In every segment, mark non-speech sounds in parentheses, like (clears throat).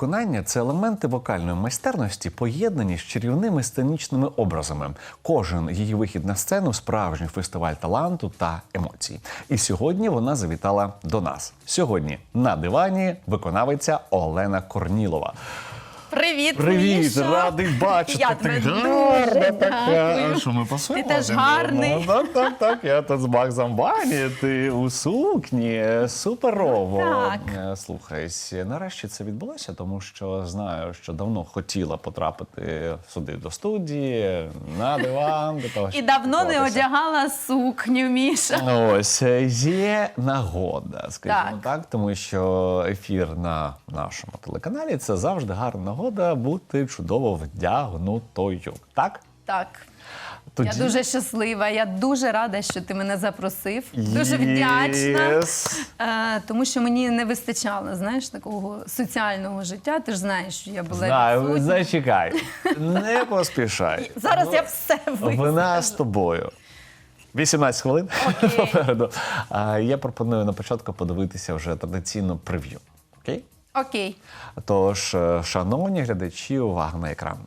Виконання це елементи вокальної майстерності, поєднані з чарівними сценічними образами. Кожен її вихід на сцену справжній фестиваль таланту та емоцій. І сьогодні вона завітала до нас. Сьогодні на дивані виконавиця Олена Корнілова. Привіт, Привіт, Міша. радий бачити. Я Ти тебе гарна дуже така. дякую. Що ми посуємо? Ти теж один одного? гарний. Так, так, так. Я тут з Максом Бані, ти у сукні. Суперово. Так. Е, Слухай, нарешті це відбулося, тому що знаю, що давно хотіла потрапити сюди до студії, на диван. Для того, І щоб давно не спілкуватися. одягала сукню, Міша. Ось е, є нагода, скажімо так. Так. тому що ефір на нашому телеканалі це завжди гарна нагода бути чудово вдягнутою. Так? Так. Тоді... Я дуже щаслива. Я дуже рада, що ти мене запросив. Дуже вдячна. Е, тому що мені не вистачало, знаєш, такого соціального життя. Ти ж знаєш, що я була Знаю, зачекай. (laughs) Не поспішай. Зараз я все Вона з тобою. 18 хвилин (laughs) попереду. А я пропоную на початку подивитися вже традиційно прев'ю. Окей? Окей. Тож, е, шановні глядачі, увага на екран.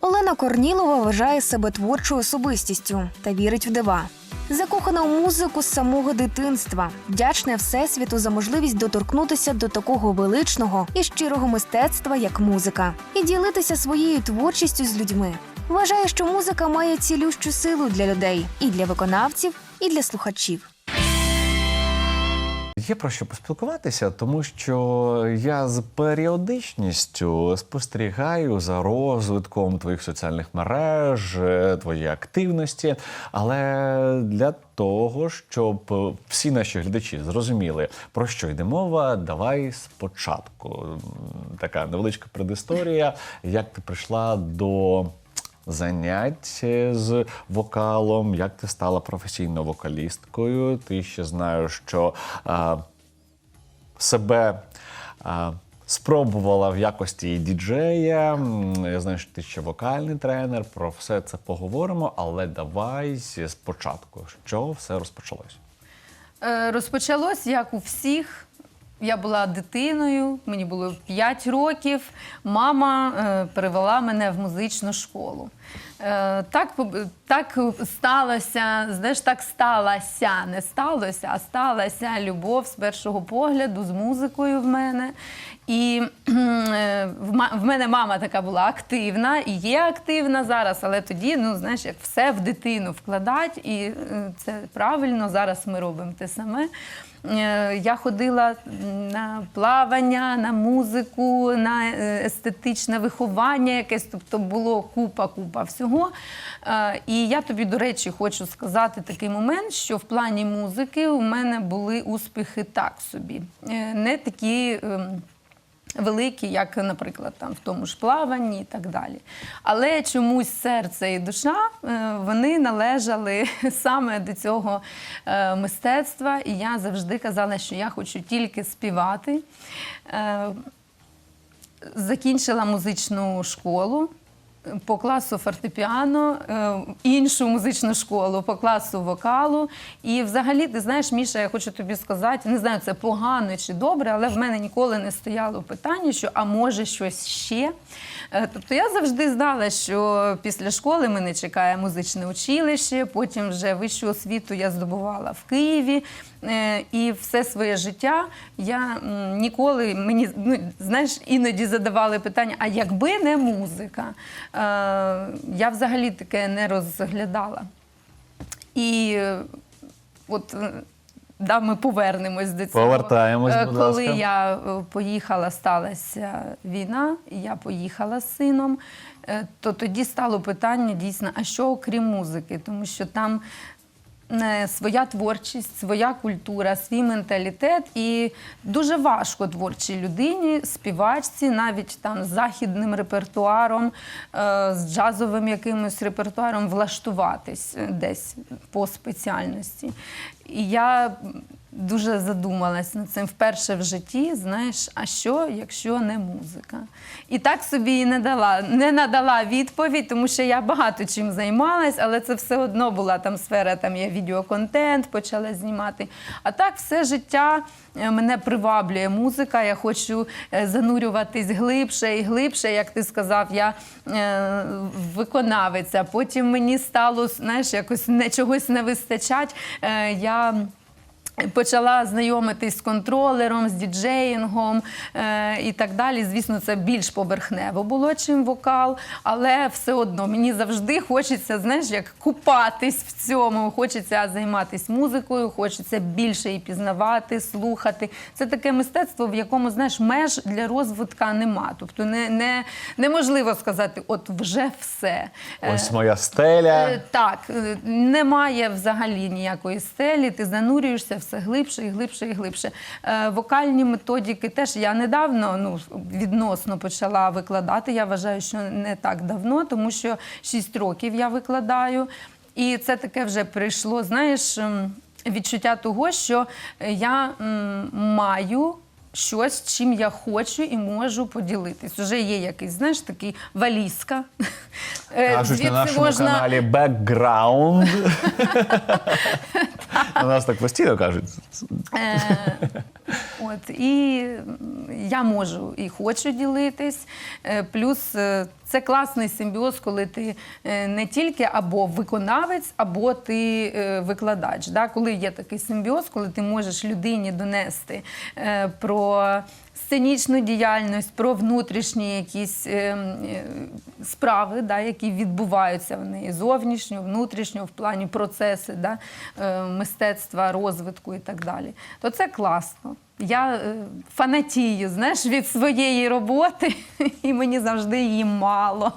Олена Корнілова вважає себе творчою особистістю та вірить в дива. Закохана у музику з самого дитинства, вдячна всесвіту за можливість доторкнутися до такого величного і щирого мистецтва, як музика, і ділитися своєю творчістю з людьми. Вважає, що музика має цілющу силу для людей і для виконавців, і для слухачів. Є про що поспілкуватися, тому що я з періодичністю спостерігаю за розвитком твоїх соціальних мереж, е, твоєї активності. Але для того, щоб всі наші глядачі зрозуміли, про що йде мова, давай спочатку. Така невеличка предісторія, як ти прийшла до занять з вокалом, як ти стала професійною вокалісткою. Ти ще знаєш, що а, себе а, спробувала в якості діджея. Я знаю, що ти ще вокальний тренер. Про все це поговоримо, але давай спочатку, що все розпочалось. Е, Розпочалось як у всіх. Я була дитиною, мені було 5 років. Мама е, перевела мене в музичну школу. Е, так, так сталося, знаєш, так сталося, не сталося, а сталася любов з першого погляду з музикою в мене. І е, в мене мама така була активна і є активна зараз, але тоді, ну знаєш, як все в дитину вкладать, і це правильно. Зараз ми робимо те саме. Е, Я ходила на плавання, на музику, на е, естетичне виховання, якесь, тобто було купа-купа всього. Е, І я тобі, до речі, хочу сказати такий момент, що в плані музики у мене були успіхи так собі. Не такі. Великі, як, наприклад, там в тому ж плаванні і так далі. Але чомусь серце і душа е, вони належали (laughs) саме до цього е, мистецтва. І я завжди казала, що я хочу тільки співати. Е, Закінчила музичну школу. По класу фортепіано, е, іншу музичну школу по класу вокалу. І взагалі, ти знаєш, Міша, я хочу тобі сказати, не знаю, це погано чи добре, але в мене ніколи не стояло питання, що а може щось ще. Е, Тобто я завжди знала, що після школи мене чекає музичне училище, потім вже вищу освіту я здобувала в Києві. Е, І все своє життя я ніколи мені ну, знаєш, іноді задавали питання: а якби не музика, Е, я взагалі таке не розглядала. І е, от да, ми повернемось до цього. Повертаємось, будь Коли ласка. я е, поїхала, сталася війна, і я поїхала з сином, то тоді стало питання дійсно, а що окрім музики? Тому що там своя творчість, своя культура, свій менталітет. І дуже важко творчій людині, співачці, навіть там з західним репертуаром, е, з джазовим якимось репертуаром влаштуватись е, десь по спеціальності. І я дуже задумалась над цим вперше в житті. Знаєш, а що, якщо не музика? І так собі і не дала, не надала відповідь, тому що я багато чим займалась, але це все одно була там сфера, там я відеоконтент почала знімати. А так все життя е, мене приваблює музика. Я хочу е, занурюватись глибше і глибше, як ти сказав, я е, виконавець. Потім мені стало знаєш, якось не чогось не вистачать. Я Почала знайомитись з контролером, з діджеїнгом е, і так далі. Звісно, це більш поверхнево було, чим вокал, але все одно мені завжди хочеться, знаєш, як купатись в цьому. Хочеться займатися музикою, хочеться більше її пізнавати, слухати. Це таке мистецтво, в якому знаєш меж для розвитка нема. Тобто не, не, неможливо сказати, от вже все. Е, Ось моя стеля. Е, Так, е, немає взагалі ніякої стелі, ти занурюєшся все глибше і глибше і глибше. Е, Вокальні методики теж я недавно ну, відносно почала викладати. Я вважаю, що не так давно, тому що 6 років я викладаю. І це таке вже прийшло, знаєш, відчуття того, що я маю щось, чим я хочу і можу поділитись. Уже є якийсь, знаєш, такий валізка. (laughs) Е, Кажуть на нашому каналі бекграунд. (laughs) У нас так постійно кажуть. Е, От і я можу і хочу ділитись. Е, Плюс е, це класний симбіоз, коли ти не тільки або виконавець, або ти викладач. Да? Коли є такий симбіоз, коли ти можеш людині донести про сценічну діяльність, про внутрішні якісь е, е, справи, да, які відбуваються в неї зовнішньо, внутрішньо, в плані процеси да, е, мистецтва, розвитку і так далі. То це класно. Я е, фанатію знаєш, від своєї роботи, (laughs) і мені завжди її мало.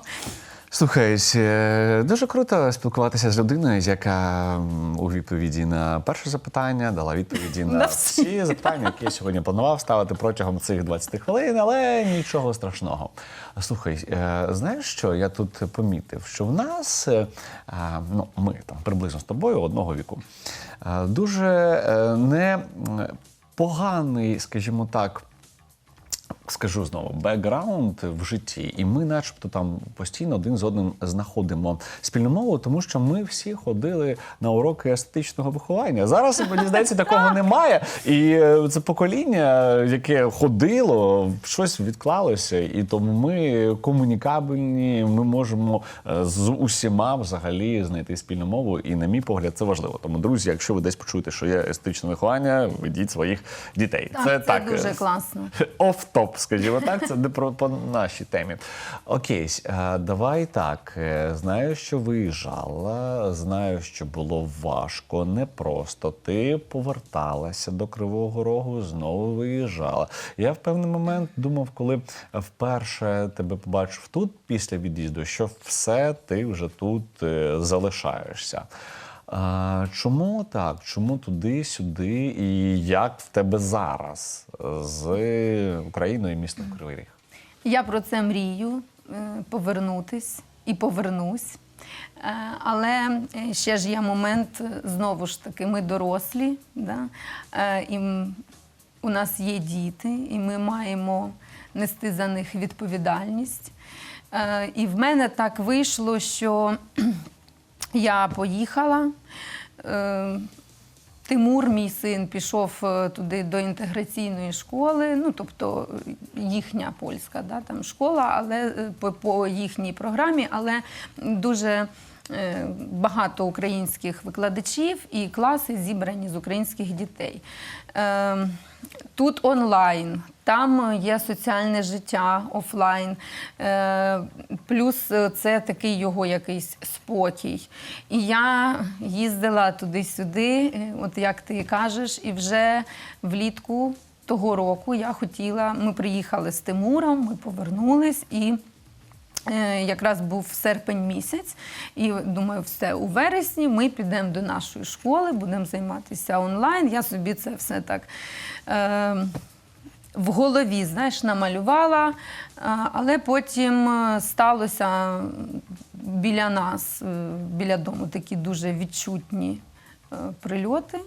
Слухай, е, дуже круто спілкуватися з людиною, яка у відповіді на перше запитання дала відповіді на На всі запитання, які я сьогодні планував ставити протягом цих 20 хвилин, але нічого страшного. Слухай, е, знаєш що? Я тут помітив, що в нас, е, ну, ми там приблизно з тобою одного віку, дуже не поганий, скажімо так. Скажу знову, бекграунд в житті, і ми, начебто, там постійно один з одним знаходимо спільну мову, тому що ми всі ходили на уроки естетичного виховання. Зараз мені здається, такого немає. І е, це покоління, яке ходило, щось відклалося, і тому ми комунікабельні. Ми можемо е, з усіма взагалі знайти спільну мову. І, на мій погляд, це важливо. Тому, друзі, якщо ви десь почуєте, що є естетичне виховання, ведіть своїх дітей. Так, це, так дуже е, класно. (laughs) Оф-топ, скажімо так, це не про по нашій темі. Окей, е, давай так. е, Знаю, що виїжджала, знаю, що було важко, непросто. Ти поверталася до Кривого Рогу, знову виїжджала. Я в певний момент думав, коли вперше тебе побачив тут після від'їзду, що все ти вже тут е, залишаєшся. А, чому так? Чому туди, сюди? І як в тебе зараз з Україною і містом Кривий Ріг? Я про це мрію е, повернутись і повернусь. Е, Але е, ще ж є момент, е, знову ж таки, ми дорослі, да? е, і у нас є діти, і ми маємо нести за них відповідальність. Е, І в мене так вийшло, що я поїхала. Е, Тимур, мій син, пішов е, туди до інтеграційної школи, ну тобто е, їхня польська да, там школа, але по, по їхній програмі, але дуже багато українських викладачів і класи зібрані з українських дітей. Е, Тут онлайн, там є соціальне життя офлайн, е, плюс е, це такий його якийсь спокій. І я їздила туди-сюди, е, от як ти кажеш, і вже влітку того року я хотіла, ми приїхали з Тимуром, ми повернулись і. Е, Якраз був серпень місяць, і думаю, все у вересні ми підемо до нашої школи, будемо займатися онлайн. Я собі це все так е, в голові знаєш, намалювала, але потім е, сталося біля нас, е, біля дому, такі дуже відчутні е, прильоти.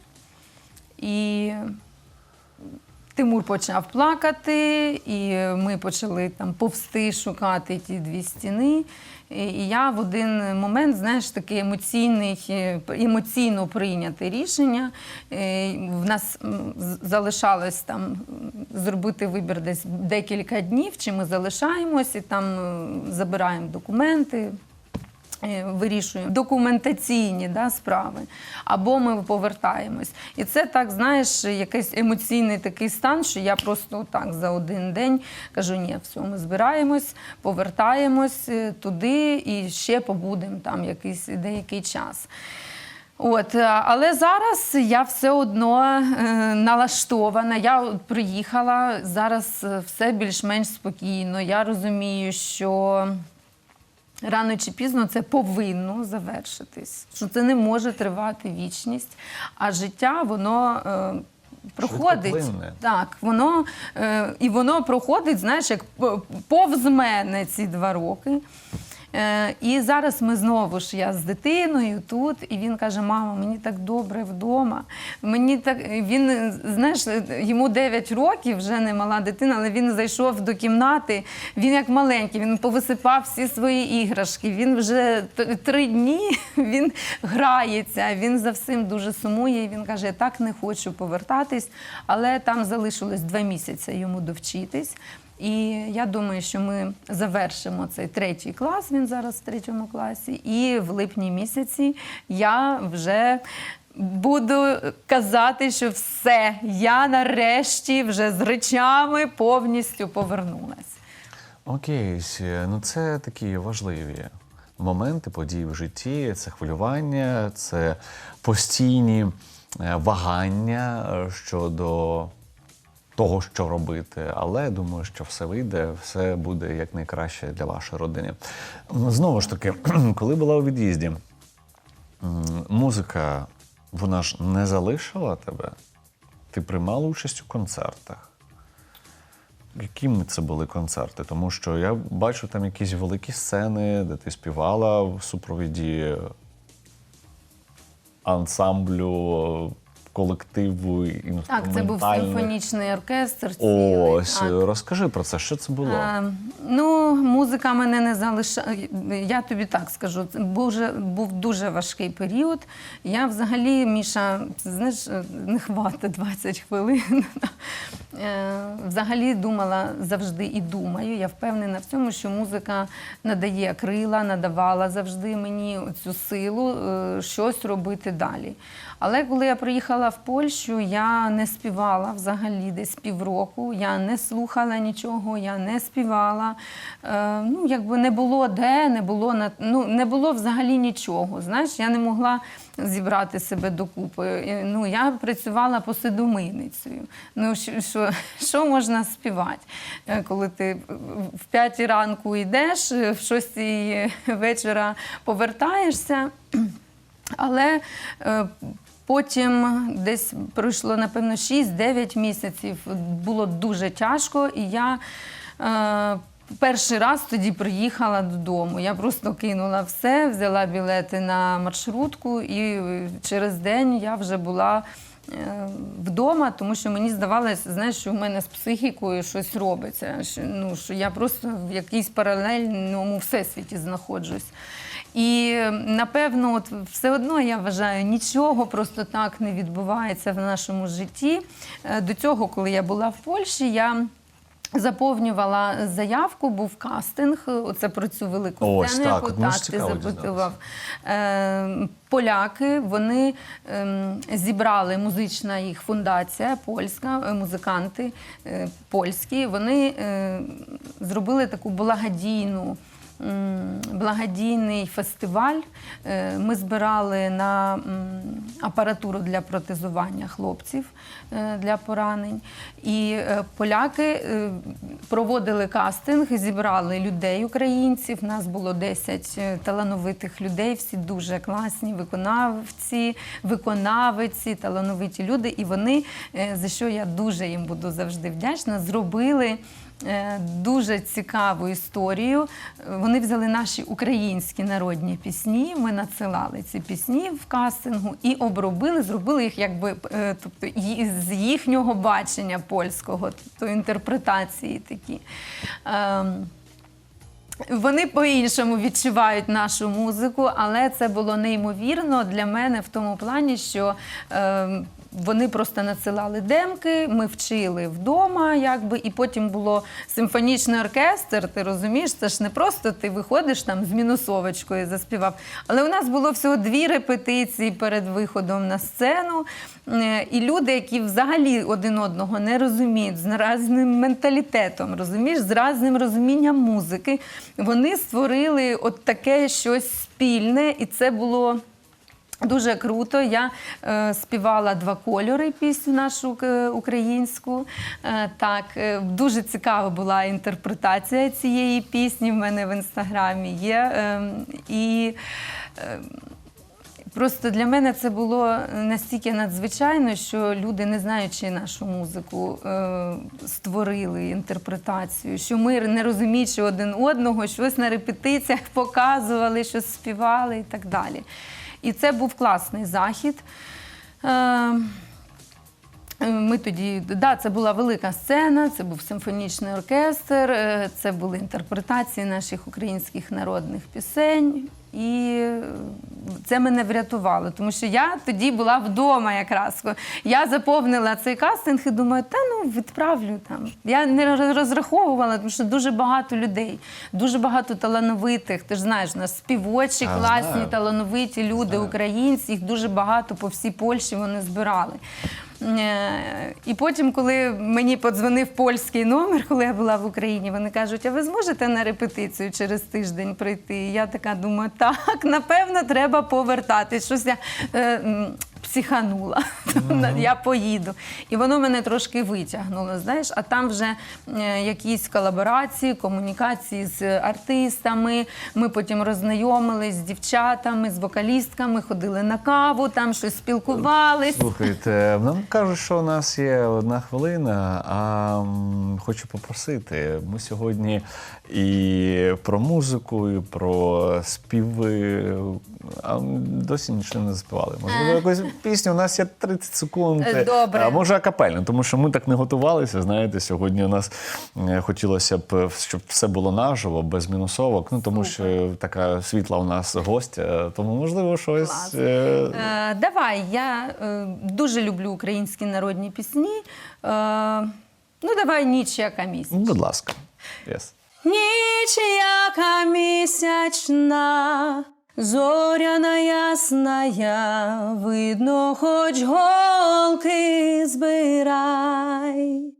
І Тимур почав плакати, і ми почали там повсти шукати ті дві стіни. І я в один момент, знаєш, таке емоційний, е, емоційно прийняте рішення. Е, В нас залишалось там зробити вибір десь декілька днів, чи ми залишаємось і там забираємо документи, вирішуємо документаційні да, справи, або ми повертаємось. І це так, знаєш, якийсь емоційний такий стан, що я просто так за один день кажу: ні, все, ми збираємось, повертаємось е, туди і ще побудемо там якийсь деякий час. От, е, але зараз я все одно е, налаштована. Я приїхала зараз е, все більш-менш спокійно. Я розумію, що рано чи пізно це повинно завершитись. Що це не може тривати вічність, а життя воно. Е, Проходить так, воно е, і воно проходить, знаєш, як повз мене ці два роки. Е, і зараз ми знову ж я з дитиною тут, і він каже: Мама, мені так добре вдома. Мені так він знаєш, йому 9 років, вже не мала дитина, але він зайшов до кімнати. Він як маленький, він повисипав всі свої іграшки. Він вже три дні (laughs) він грається. Він за всім дуже сумує. Він каже: Я так не хочу повертатись, але там залишилось два місяці йому довчитись. І я думаю, що ми завершимо цей третій клас. Він зараз в третьому класі. І в липні місяці я вже буду казати, що все, я нарешті вже з речами повністю повернулась. Окей, ну це такі важливі моменти, події в житті, це хвилювання, це постійні е, вагання е, щодо того, що робити. Але думаю, що все вийде, все буде якнайкраще для вашої родини. Знову ж таки, (clears throat) коли була у від'їзді, музика, вона ж не залишила тебе. Ти приймала участь у концертах. Якими це були концерти? Тому що я бачу там якісь великі сцени, де ти співала в супровіді ансамблю, колективу Так, це був симфонічний оркестр. цілий, Ось, так. розкажи про це, що це було? А, ну, музика мене не залишає. Я тобі так скажу, це був, вже був дуже важкий період. Я взагалі, Міша, знаєш, не хватить 20 хвилин. Е, Взагалі думала завжди і думаю. Я впевнена в цьому, що музика надає крила, надавала завжди мені цю силу е, щось робити далі. Але коли я приїхала в Польщу, я не співала взагалі десь півроку. Я не слухала нічого, я не співала. Е, ну, якби не було де, не було ну, не було взагалі нічого. Знаєш, я не могла зібрати себе докупи. Ну, я працювала посидомийницею. Ну, що, що, можна співати, Е, коли ти в п'ятій ранку йдеш, е, в шостій вечора повертаєшся. Але е, потім десь пройшло, напевно, 6-9 місяців. Було дуже тяжко, і я перший раз тоді приїхала додому. Я просто кинула все, взяла білети на маршрутку, і е, через день я вже була. е, Вдома, тому що мені здавалося, знаєш, що в мене з психікою щось робиться. Що, ну, що я просто в якійсь паралельному всесвіті знаходжусь. І напевно, от все одно я вважаю, нічого просто так не відбувається в нашому житті. Е, До цього, коли я була в Польщі, я. Заповнювала заявку, був кастинг. Оце про цю велику Ось, сцену, так, яку так ти запитував. Е, поляки вони е, зібрали музична їх фундація, польська, е, музиканти е, польські. Вони е, зробили таку благодійну. Благодійний фестиваль. Е, Ми збирали на апаратуру для протезування хлопців е, для поранень. І е, поляки проводили кастинг, зібрали людей, українців. Нас було 10 е, талановитих людей, всі дуже класні виконавці, виконавиці, талановиті люди. І вони, за що я дуже їм буду завжди вдячна, зробили. Е, Дуже цікаву історію. Вони взяли наші українські народні пісні. Ми надсилали ці пісні в кастингу і обробили, зробили їх якби е, тобто з їхнього бачення польського, тобто інтерпретації такі. Ем, вони по-іншому відчувають нашу музику, але це було неймовірно для мене в тому плані, що е, вони просто надсилали демки, ми вчили вдома, якби, і потім було симфонічний оркестр. Ти розумієш, це ж не просто ти виходиш там з мінусовочкою заспівав. Але у нас було всього дві репетиції перед виходом на сцену. Е, І люди, які взагалі один одного не розуміють, з різним менталітетом, розумієш, з різним розумінням музики, вони створили от таке щось спільне, і це було. Дуже круто. Я е, співала два кольори пісню нашу е, українську. Е, так, е, дуже цікава була інтерпретація цієї пісні. В мене в інстаграмі є. Е, і е, Просто для мене це було настільки надзвичайно, що люди, не знаючи нашу музику, е, створили інтерпретацію, що ми, не розуміючи один одного, щось на репетиціях показували, щось співали і так далі. І це був класний захід. Е, ми тоді, да, це була велика сцена, це був симфонічний оркестр, е, це були інтерпретації наших українських народних пісень. І це мене врятувало, тому що я тоді була вдома якраз. Я заповнила цей кастинг і думаю, та ну відправлю там. Я не розраховувала, тому що дуже багато людей, дуже багато талановитих. Ти ж знаєш, у нас співочі, А, класні, знаю. талановиті люди, Знаю. українці, їх дуже багато по всій Польщі вони збирали. Е, І потім, коли мені подзвонив польський номер, коли я була в Україні, вони кажуть: а ви зможете на репетицію через тиждень прийти? Я така думаю, так, напевно, треба повертатись. Щось я е, психанула. (laughs) Я поїду. І воно мене трошки витягнуло. Знаєш, а там вже е, якісь колаборації, комунікації з артистами. Ми потім роззнайомились з дівчатами, з вокалістками, ходили на каву, там щось спілкувались. Слухайте, нам кажуть, що у нас є одна хвилина, а хочу попросити. Ми сьогодні і про музику, і про співи. А досі нічого не заспівали. Можливо, якусь пісню. У нас є 30 секунд. Е, добре. А може акапельно, тому що ми так не готувалися. Знаєте, сьогодні у нас е, хотілося б, щоб все було наживо, без мінусовок. Ну тому що така світла у нас гостя. Тому можливо щось. Клас. е, Е, давай, я е, дуже люблю українські народні пісні. Е, ну, давай ніч яка місяць. Будь ласка. Yes. Ніч яка місячна, зоряна ясная, видно, хоч голки збирай.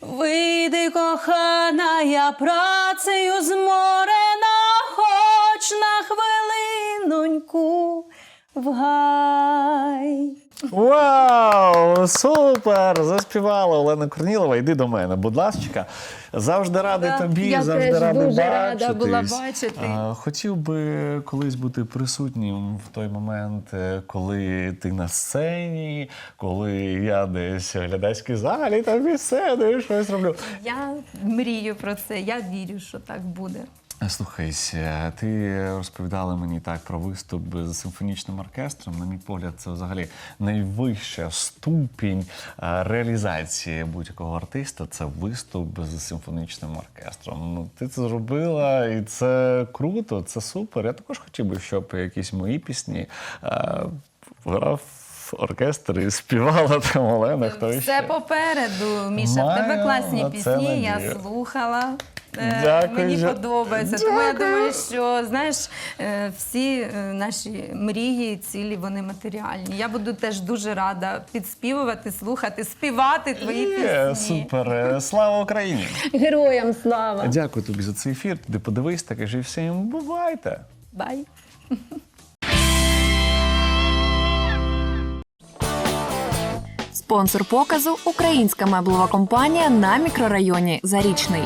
Вийди, кохана, я працею зморена, хоч на хвилиноньку в гай. Вау! Супер! Заспівала Олена Корнілова. Йди до мене, будь ласка. Завжди радий тобі, я завжди теж радий дуже бачитись. рада була бачити. А, Хотів би колись бути присутнім в той момент, е, коли ти на сцені, коли я десь в глядацькій залі, там і все, і щось роблю. Я мрію про це, я вірю, що так буде. Слухайся, ти розповідала мені так про виступ з симфонічним оркестром. На мій погляд, це взагалі найвища ступінь е, реалізації будь-якого артиста. Це виступ з симфонічним оркестром. Ну, ти це зробила, і це круто, це супер. Я також хотів би, щоб якісь мої пісні е, грав оркестр і співала там Олена. Хто Все ще. попереду, Міша. В тебе класні пісні, я слухала. Е, Дякую, Мені подобається. Тому я думаю, що знаєш, е, всі е, наші мрії, цілі, вони матеріальні. Я буду теж дуже рада підспівувати, слухати, співати твої Є, пісні. супер. Е, Слава Україні! Героям слава! Дякую тобі за цей ефір. Ти подивись та кажи всім бувайте. Бай! Спонсор показу українська меблова компанія на мікрорайоні Зарічний.